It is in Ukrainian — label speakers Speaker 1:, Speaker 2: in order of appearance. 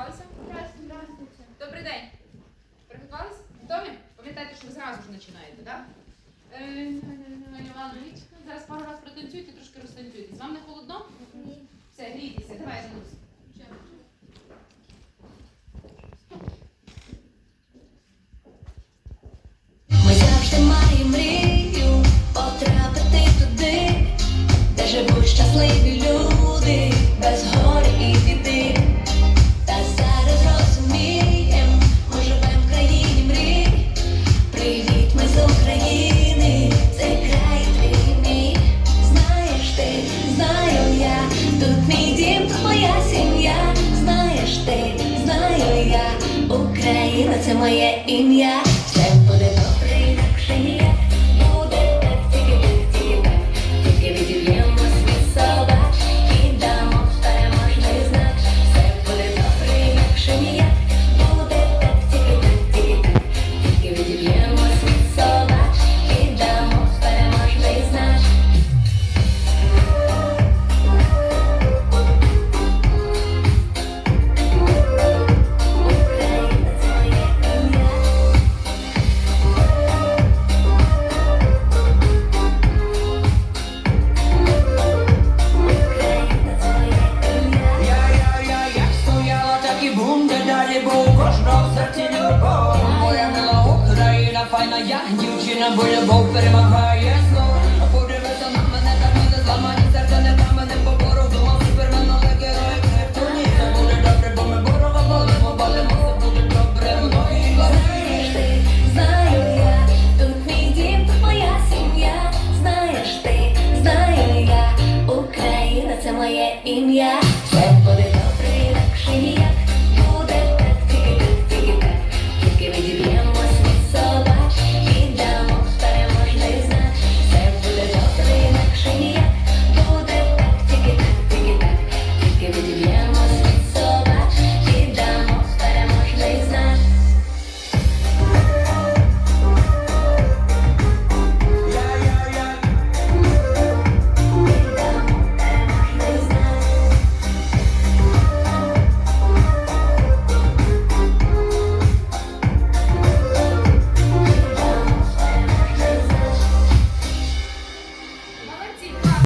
Speaker 1: Приготувалися? Добрий день. Приготувалися? Готові? Пам'ятаєте, що ви зразу ж починаєте, так? Е, Іванович, зараз пару раз протанцюйте, трошки розтанцюйте. З вам не холодно?
Speaker 2: Ні.
Speaker 1: Все, грійтеся, давай, Жанусь.
Speaker 3: in the. далі був кожного серці любов. Моя мила Україна, файна я дівчина, бо любов перемагає зло. Подивися на мене, так мене зламані серце не та мене покору Думав супермен, але герой буде добре, бо ми борова Знаєш ти, знаю я, тут мій дім, моя сім'я. Знаєш ти, знаю я, Україна це моє ім'я. Це
Speaker 4: буде